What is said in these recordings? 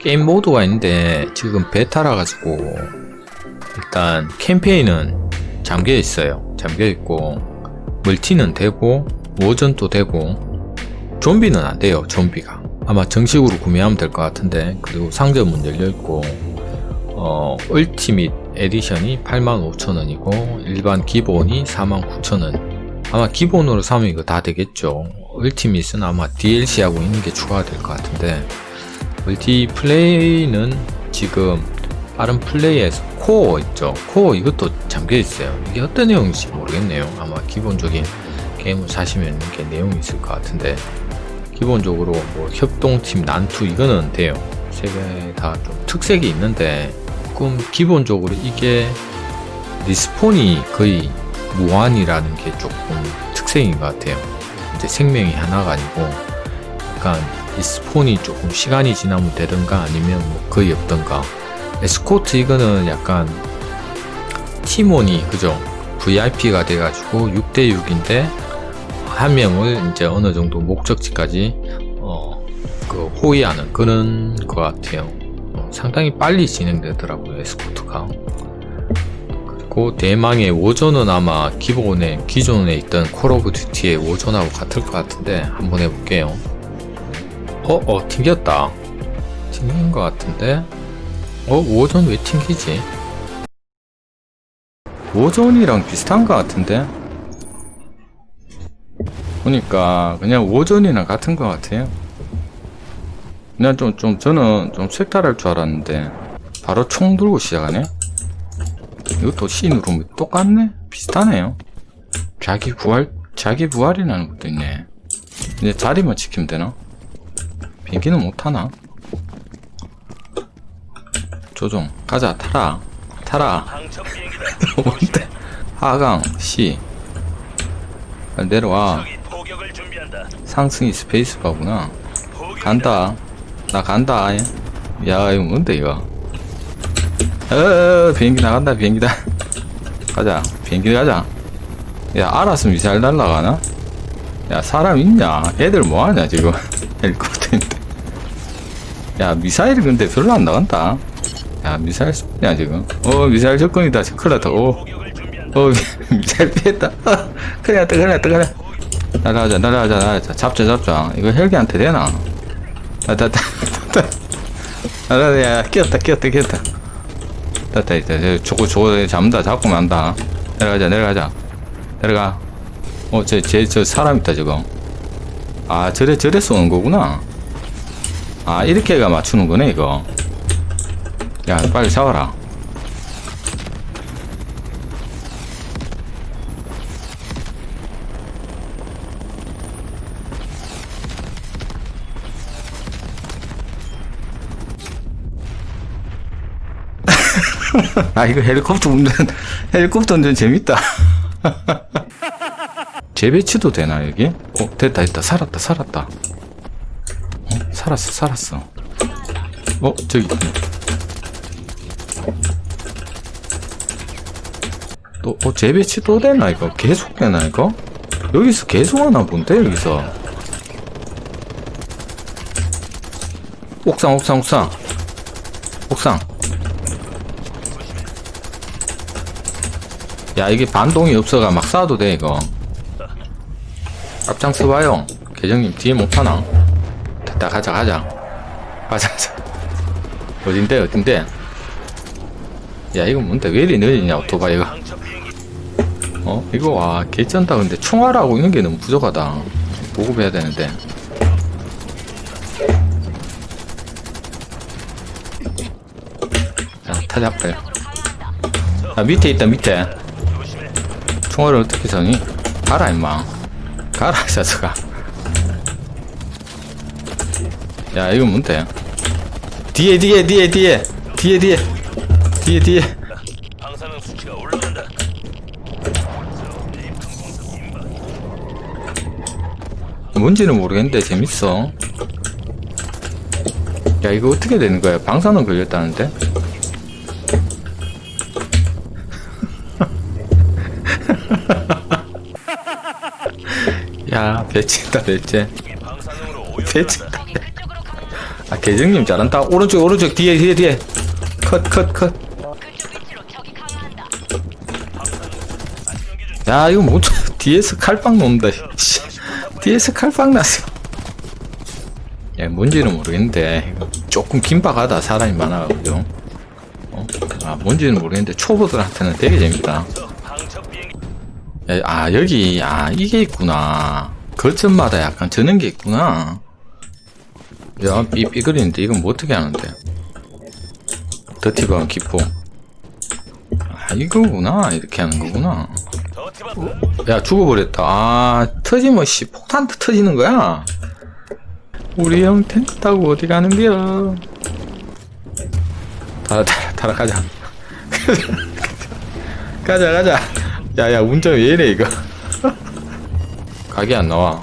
게임 모드가 있는데 지금 베타라 가지고 일단 캠페인은 잠겨 있어요. 잠겨 있고 멀티는 되고 워전도 되고 좀비는 안 돼요. 좀비가 아마 정식으로 구매하면 될 것 같은데 그리고 상점은 열려 있고 어 얼티밋 에디션이 85,000원이고 일반 기본이 49,000원 아마 기본으로 사면 이거 다 되겠죠. 얼티밋은 아마 DLC하고 있는 게 추가가 될 것 같은데 멀티 플레이는 지금 빠른 플레이에서 코어 있죠. 코어 이것도 잠겨 있어요. 이게 어떤 내용인지 모르겠네요. 아마 기본적인 게임을 사시면 이게 내용이 있을 것 같은데 기본적으로 뭐 협동팀 난투 이거는 돼요. 세 개 다 좀 특색이 있는데 조금 기본적으로 이게 리스폰이 거의 무한이라는 게 조금 특색인 것 같아요. 이제 생명이 하나가 아니고 약간 리스폰이 조금 시간이 지나면 되든가 아니면 뭐 거의 없던가. 에스코트 이거는 약간 팀원이 그죠? VIP가 돼가지고 6대6인데 한 명을 이제 어느 정도 목적지까지 어 그 호위하는 그런 것 같아요. 어, 상당히 빨리 진행되더라고요 에스코트가. 그리고 대망의 오전은 아마 기본에 기존에 있던 콜 오브 듀티의 오전하고 같을 것 같은데 한번 해볼게요 어, 어, 튕겼다. 튕긴 것 같은데? 어, 오전 왜 튕기지? 오전이랑 비슷한 것 같은데? 보니까 그냥 오전이랑 같은 것 같아요. 그냥 좀, 좀, 저는 좀 색달할 줄 알았는데, 바로 총 들고 시작하네? 이것도 누르면 똑같네? 비슷하네요. 자기 부활, 자기 부활이라는 것도 있네. 이제 자리만 지키면 되나? 비행기는 못타나? 조종 가자 타라 타라. 뭔데? 하강 C 내려와. 상승이 스페이스바구나. 간다 나 간다 야 이거 뭔데 이거 어 비행기 나간다 비행기다 가자 비행기 가자 야 알았으면 미사일 날라가나? 야 사람 있냐 애들 뭐하냐 지금 헬리콥터인데 야 미사일이 근데 별로 안 나간다 야 미사일 쏘냐 지금 어 미사일 접근이다 큰일 났다 오 포격을 준비한다. 어, 미사일 피했다. 큰일 났다, 큰일 났다, 큰일 났다. 날아가자, 날아가자, 날아가자. 잡자, 잡자. 이거 헬기한테 되나? 아, 됐다, 됐다. 날아가자, 야, 끼었다, 끼었다, 끼었다. 됐다, 이제, 저거, 저거 잡는다, 잡고 만다. 내려가자, 내려가자. 내려가. 어, 저, 쟤, 저 사람 있다, 지금. 아, 저래, 저래 쏘는 거구나. 아, 이렇게가 맞추는 거네, 이거. 야, 빨리 잡아라. 아 이거 헬리콥터 운전 헬리콥터 운전 재밌다 재배치도 되나 여기? 어 됐다 됐다 살았다 살았다 어 살았어 살았어. 어 저기. 또 어, 재배치 또 되나 이거? 계속 되나 이거? 여기서 계속 하나 본데 여기서? 옥상 옥상 옥상. 옥상. 야 이게 반동이 없어가 막 쏴도 돼 이거. 앞장 서 봐요. 계정님 뒤에 못 파나 됐다 가자 가자. 가자 가자. 어딘데 어딘데? 야 이거 뭔데? 왜 이리 느리냐 오토바이가. 어? 이거 와 개쩐다. 근데 총알하고 이런 게 너무 부족하다. 보급해야 되는데. 자 타잡아요 아 밑에 있다 밑에. 총알을 어떻게 서니? 가라 임마. 가라 이 자식아 야 이거 뭔데? 뒤에 뒤에 뒤에 뒤에. 뒤에 뒤에. 뒤에 뒤에. 방사능 수치가 올라간다. 뭔지는 모르겠는데 재밌어. 야 이거 어떻게 되는 거야? 방사능 걸렸다는데? 야 배치다 배치. 이 방사능으로 오염된다. 배치. 아 계정님 잘한다 오른쪽 오른쪽 뒤에 뒤에 뒤에 컷. 안경기 중. 야 이거 뭐 뒤에서 칼빵 씨. 뒤에서 칼빵 났어 야 뭔지는 모르겠는데 조금 긴박하다 사람이 많아가지고 어? 아 뭔지는 모르겠는데 초보들한테는 되게 재밌다 야, 아 여기 아 이게 있구나 거점마다 약간 저는 게 있구나 야 삐삐거리는데 이건 뭐 어떻게 하는데? 더티바 기포. 아 이거구나. 이렇게 하는 거구나. 야 죽어버렸다. 아 터지면 씨 폭탄 터지는 거야? 우리 형 탱크 타고 어디 가는 거야 타라 타라 타라 가자. 가자 가자. 야 야 운전 왜 이래 이거? 각이 안 나와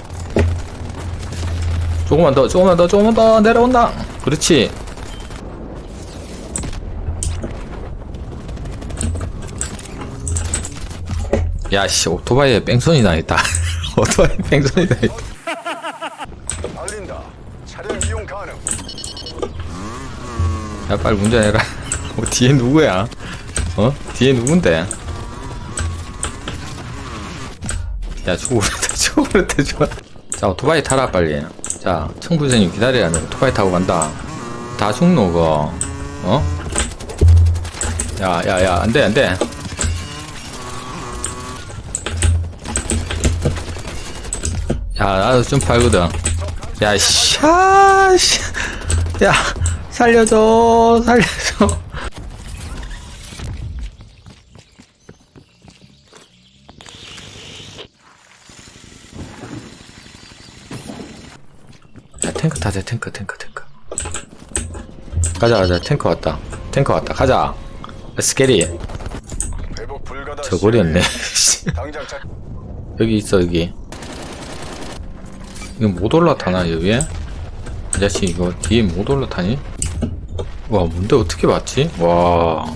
조금만 더 조금만 더 조금만 더 내려온다. 그렇지. 야씨 오토바이에 뺑소니 당했다. 오토바이 뺑소니 당했다. 알린다. 차량 이용 가능. 야 빨리 운전해라 어, 뒤에 누구야? 어? 뒤에 누군데? 야 죽어버렸다 죽어버렸다 죽어 자 오토바이 타라 빨리 자 청부선님 기다려야 돼 오토바이 타고 간다. 다 죽노 그거. 어? 야야야 안돼 안돼. 야 나도 좀 팔거든. 야 샤씨 야 살려줘 살려줘 탱크 타자 탱크 탱크 탱크 가자 가자 탱크 왔다 탱크 왔다 가자 스케리 회복 불가다. 저거리였네 당장 차. 여기 있어 여기 이거 못 올라타나 여기에? 이 자식 이거 뒤에 못 올라타니? 와 뭔데 어떻게 봤지? 와...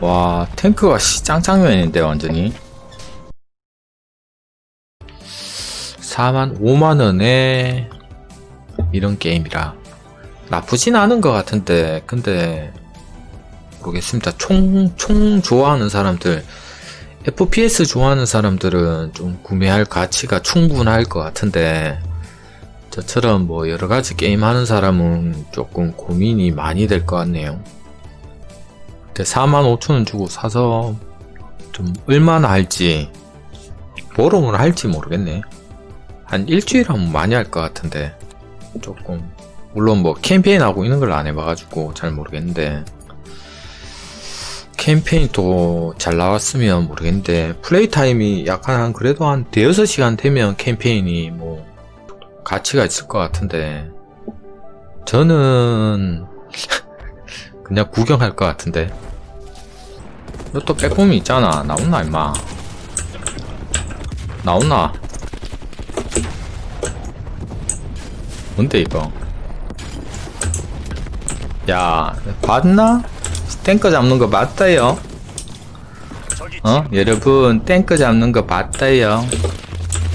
와 탱크가 씨 짱짱면인데 완전히 4만 5만원에 이런 게임이라 나쁘진 않은 것 같은데 근데 모르겠습니다 총, 총 좋아하는 사람들 FPS 좋아하는 사람들은 좀 구매할 가치가 충분할 것 같은데 저처럼 뭐 여러 가지 게임 하는 사람은 조금 고민이 많이 될 것 같네요. 근데 45,000원 주고 사서 좀 얼마나 할지 보름을 할지 모르겠네. 한 일주일 하면 많이 할 것 같은데 조금. 물론 뭐 캠페인 하고 있는 걸 안 해봐가지고 잘 모르겠는데. 캠페인이 또 잘 나왔으면 모르겠는데 플레이 타임이 약간 한 그래도 한 대여섯 시간 되면 캠페인이 뭐 가치가 있을 것 같은데. 저는 그냥 구경할 것 같은데. 이것도 빼꼼이 있잖아. 나온나 임마? 나온나 뭔데 이거 야 봤나? 탱커 잡는 거 맞다요 어? 여러분 탱크 잡는 거 봤다요